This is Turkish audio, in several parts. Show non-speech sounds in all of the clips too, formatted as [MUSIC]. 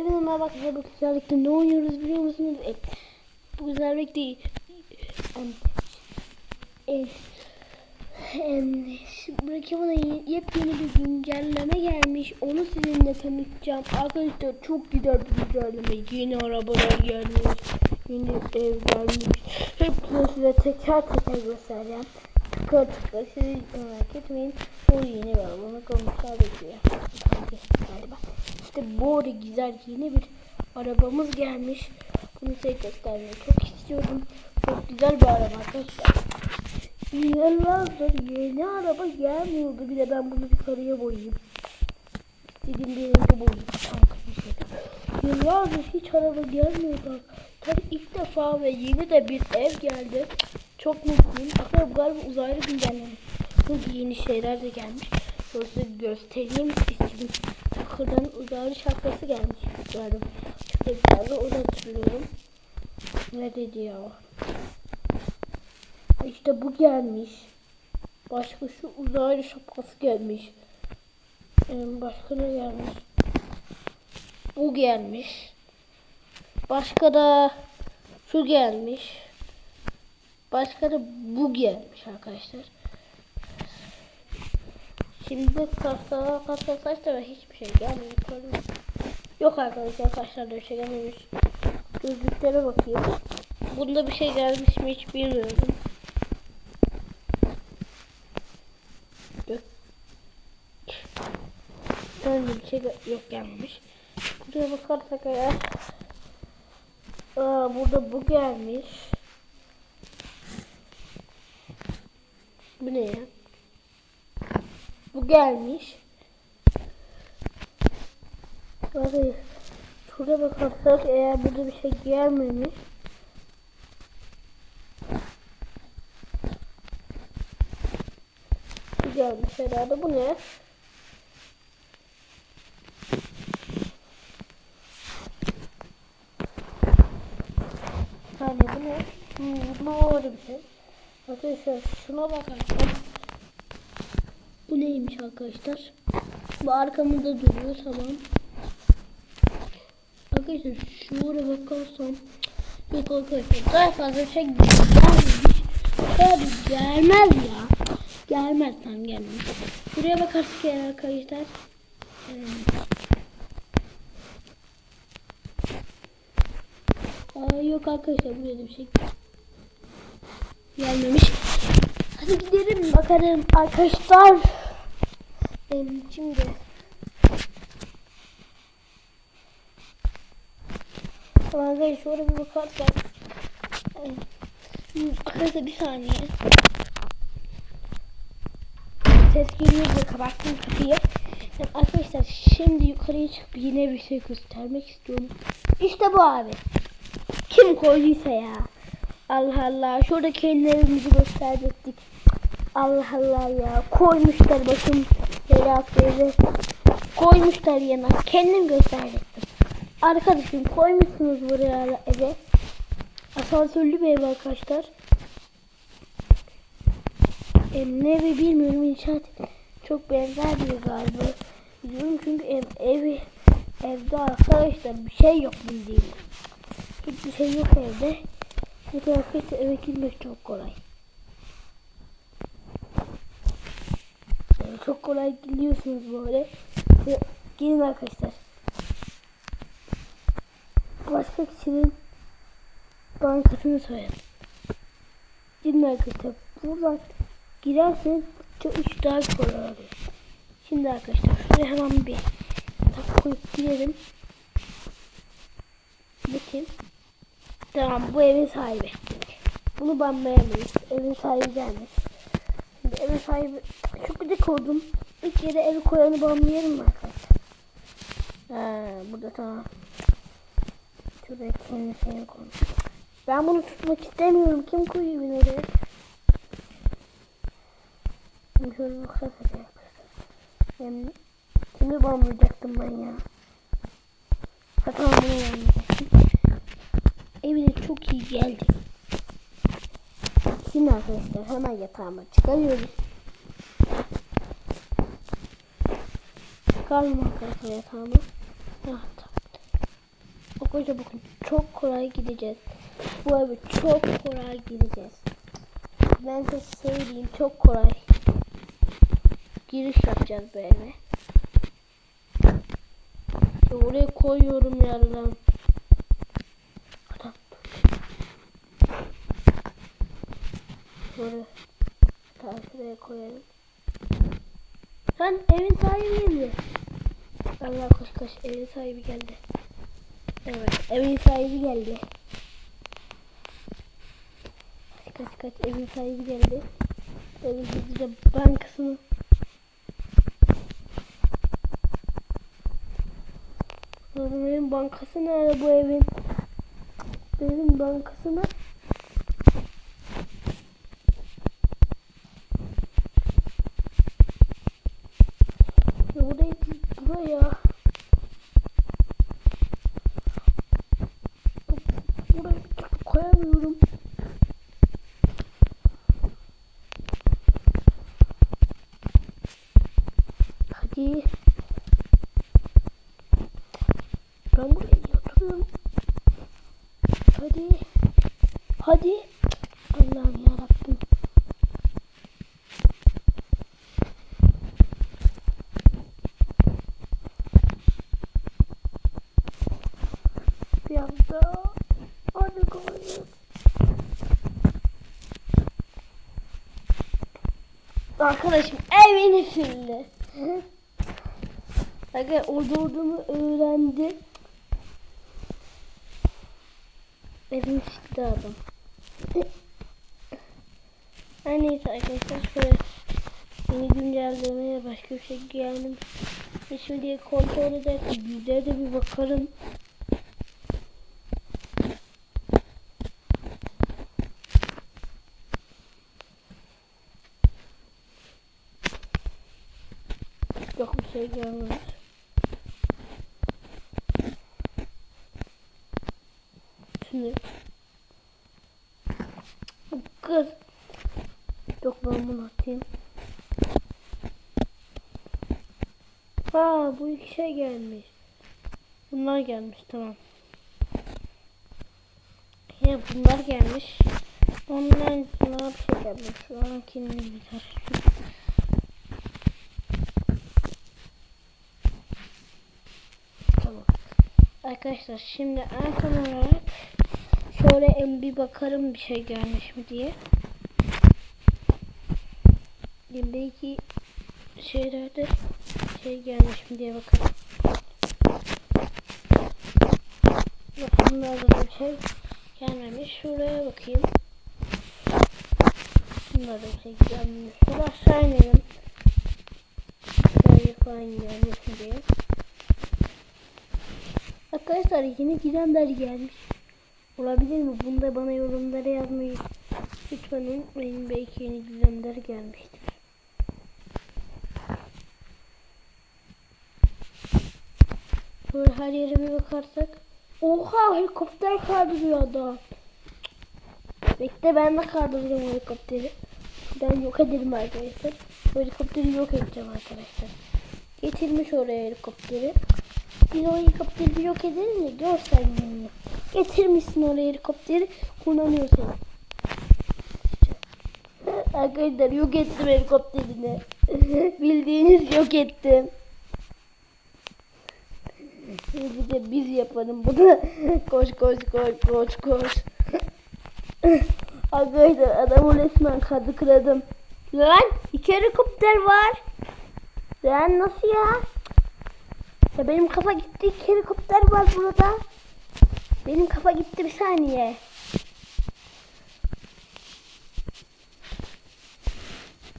Evet ama bak bu güzellikte ne oynuyoruz biliyor musunuz? E, bu em, em, em, Buradaki bana ye- yepyeni bir güncelleme gelmiş. Onu sizinle tanıtacağım. Arkadaşlar çok güzel bir güncelleme. Yeni arabalar gelmiş. Yeni ev gelmiş. Hepsini size teker teker göstereceğim. Tıkır. Siz merak etmeyin. Bu yeni bir araba. Koymuşlar bekliyor. Galiba. İşte bu güzel yeni bir arabamız gelmiş. Bunu size göstermeyi çok istiyorum. Çok güzel bir araba arkadaşlar. Yıllardır yeni araba gelmiyordu. Bir de ben bunu bir sarıya boyayayım. İstediğim bir rengi boyayayım. Yıllardır hiç araba gelmiyordu. Tabii ilk defa ve yeni de bir ev geldi. Çok mutluyum. Aslında bu galiba uzaylı güncelleme. Çünkü yeni şeyler de gelmiş. Şöyle göstereyim istedim. Yukarıdan uzaylı şapkası gelmiş. Galiba. Çok da güzeldi. O da hatırlıyorum. Ne dedi ya? İşte bu gelmiş. Başka şu uzaylı şapkası gelmiş. Başka ne gelmiş? Bu gelmiş. Başka da şu gelmiş. Başka da bu gelmiş arkadaşlar. Şimdi kaslara kaslara saçlara hiçbir şey gelmiyor. Yok arkadaşlar saçlarda bir şey gelmemiş. Gözlüklere bakayım. Bunda bir şey gelmiş mi hiç bilmiyorum. Gö- Böyle bir şey yok gelmemiş. Buraya bakarsak eğer Aa, burada bu gelmiş. Bu ne ya? Bu gelmiş. Hadi şuraya bakarsak eğer burada bir şey gelmemiş. Bu gelmiş herhalde. Bu ne? Hani bu ne? Hmm, doğru bir şey. Arkadaşlar şuna bakarsak bu neymiş arkadaşlar? Bu arkamızda duruyor tamam. Arkadaşlar şuraya bakarsam yok arkadaşlar daha fazla şey gelmemiş. Abi gelmez ya. Gelmez tam gelmez. Buraya bakarsak eğer arkadaşlar. Aa, yok arkadaşlar buraya da bir şey gelmemiş. Hadi gidelim bakalım arkadaşlar. Benim şimdi Arkadaşlar şöyle bir bakarsak. Arkadaşlar bir saniye. Ses geliyor diye kapattım kapıyı. Yani Arkadaşlar şimdi yukarıya çıkıp yine bir şey göstermek istiyorum. İşte bu abi. Kim koyduysa ya Allah Allah. Şurada kendi evimizi gösterecektik. Allah Allah ya. Koymuşlar bakın. Bey'e koymuşlar yana. Kendim gösterecektim. Arkadaşım koymuşsunuz buraya eve. Asansörlü bir ev arkadaşlar. E, ne evi bilmiyorum. İnşaat çok benzer bir galiba. Biliyorum çünkü ev, evi evde arkadaşlar bir şey yok bildiğim hiçbir şey yok evde da arkadaşlar eve girmek çok kolay Yani çok kolay gidiyorsunuz böyle ve gelin arkadaşlar başka kişinin bankasını soyalım Gidin arkadaşlar buradan girerseniz çok üç daha kolay oluyor. Şimdi arkadaşlar şuraya hemen bir tak koyup girelim. Bakın. Tamam bu evin sahibi. Bunu banlayamayız. Evin sahibi gelmiş. Şimdi evin sahibi şu gıcık oldum. İlk yere evi koyanı banlayalım mı arkadaşlar? Ha, burada tamam. Şuraya kendi şeyini koymuş. Ben bunu tutmak istemiyorum. Kim koyuyor beni oraya? Şimdi şöyle. Yani kimi banlayacaktım ben ya? Ha tamam bunu banlayacaktım. Evine çok iyi geldi. Şimdi arkadaşlar hemen yatağıma çıkarıyoruz. Çıkardım arkadaşlar yatağımı. Ah. Arkadaşlar bakın çok kolay gideceğiz. Bu eve çok kolay gideceğiz. Ben de söyleyeyim çok kolay. Giriş yapacağız bu eve. Oraya koyuyorum yerden. Adam. Şöyle. Daha şuraya koyalım. Sen evin sahibi mi? Allah koş koş evin sahibi geldi. Evet evin sahibi geldi. Kaç kaç evin sahibi geldi. Evin hızlıca bankasını evin bankası nerede bu evin? Evin bankasına Ya buraya buraya buraya koyamıyorum. Hadi. Ben buraya yatırıyorum. Hadi. Hadi. Allah'ım yarabbim. Bir anda. Hadi koyayım. Arkadaşım evini sildi. [LAUGHS] Aga orada olduğumu öğrendi. Evini sildi adam. [LAUGHS] Her neyse arkadaşlar şöyle yeni güncellemeye başka bir şey geldim. Şimdi kontrol ederken yüzeye de bir bakarım. Şey gelmemiş. Şimdi kız Yok ben bunu atayım. Ha bu iki şey gelmiş. Bunlar gelmiş tamam. Ya bunlar gelmiş. Ondan sonra bir şey gelmiş. Şu an kimliği bir karıştırdım. Tamam. Arkadaşlar şimdi en son olarak şöyle en bir bakarım bir şey gelmiş mi diye. Belki şeylerde şey gelmiş mi diye bakalım. Bunlarda da bir şey gelmemiş. Şuraya bakayım. Bunlarda bir şey gelmemiş. Şurada aşağı inelim. Şöyle gelmiş mi diye. Arkadaşlar yeni gidenler gelmiş. Olabilir mi? Bunu da bana yorumlara yazmayı lütfen unutmayın. Belki yeni gidenler gelmiştir. Böyle her yere bir bakarsak. Oha helikopter kaldırıyor adam. Bekle ben de kaldıracağım helikopteri. Ben yok ederim arkadaşlar. Helikopteri yok edeceğim arkadaşlar. Getirmiş oraya helikopteri. Biz o helikopteri yok edelim de görsen gününü. Getirmişsin oraya helikopteri. Kullanıyor seni. Arkadaşlar yok ettim helikopterini. [LAUGHS] Bildiğiniz yok ettim. Bir de biz yapalım bunu. [LAUGHS] koş koş koş koş koş. Arkadaşlar adamı resmen kadıkladım. Lan iki helikopter var. Lan nasıl ya? Ya benim kafa gitti helikopter var burada. Benim kafa gitti bir saniye.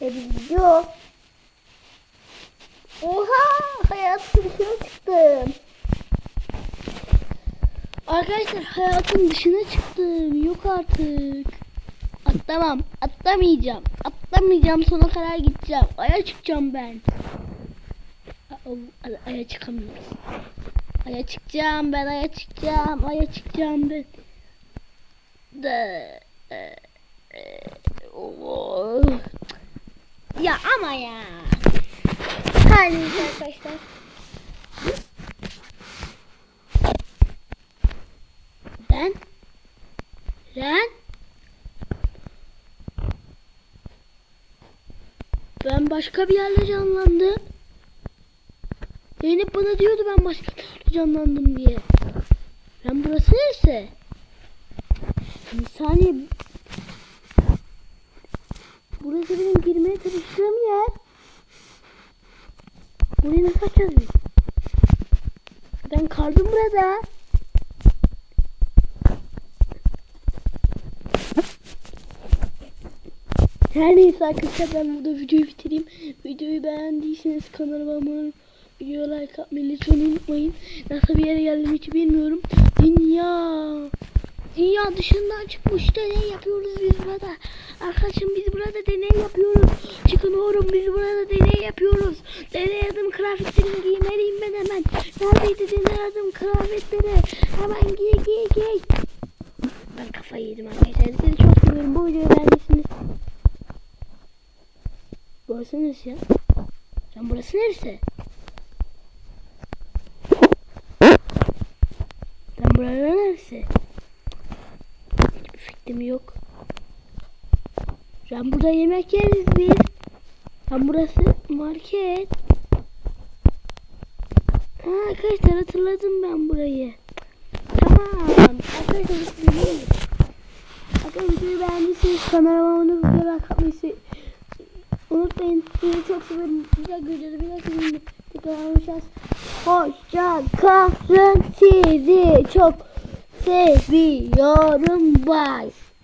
E biz gidiyor. Oha hayatın dışına çıktım. Arkadaşlar hayatın dışına çıktım. Yok artık. Atlamam. Atlamayacağım. Atlamayacağım. Sona kadar gideceğim. Aya çıkacağım ben. Aya çıkamıyoruz. Aya çıkacağım ben, aya çıkacağım, aya çıkacağım ben. De, e. e ya ama ya. Kalbimiz arkadaşlar. Ben. Ben. Ben başka bir yerle canlandım. Zeynep bana diyordu ben başka canlandım diye. Ben burası neresi? Bir saniye. Burası benim girmeye çalıştığım yer. Burayı nasıl açacağız? Ben kaldım burada. Her neyse arkadaşlar ben burada videoyu bitireyim. Videoyu beğendiyseniz kanalıma abone olup videoya like atmayı lütfen unutmayın. Nasıl bir yere geldim hiç bilmiyorum. Dünya. Dünya dışından çıkmış deney yapıyoruz biz burada. Arkadaşım biz burada deney yapıyoruz. Çıkın oğlum biz burada deney yapıyoruz. Deney adım kıyafetlerimi giymeliyim ben hemen. Neredeydi deney adım kıyafetleri? Hemen giy giy giy. Ben kafayı yedim arkadaşlar. Sizi çok seviyorum. Bu videoyu beğendiyseniz. Burası neresi ya? Can burası neresi? Lan burası neresi? Hiçbir fikrim yok. Can burada yemek yeriz biz. Lan burası market. Ha arkadaşlar hatırladım ben burayı. Tamam. Arkadaşlar bu videoyu Arkadaşlar videoyu beğendiyseniz kanalıma abone olup like atmayı unutmayın. Sizi çok seviyorum. Güzel videoda bir dakika tekrar konuşacağız. Hoşça kalın. Sizi çok seviyorum. Bye.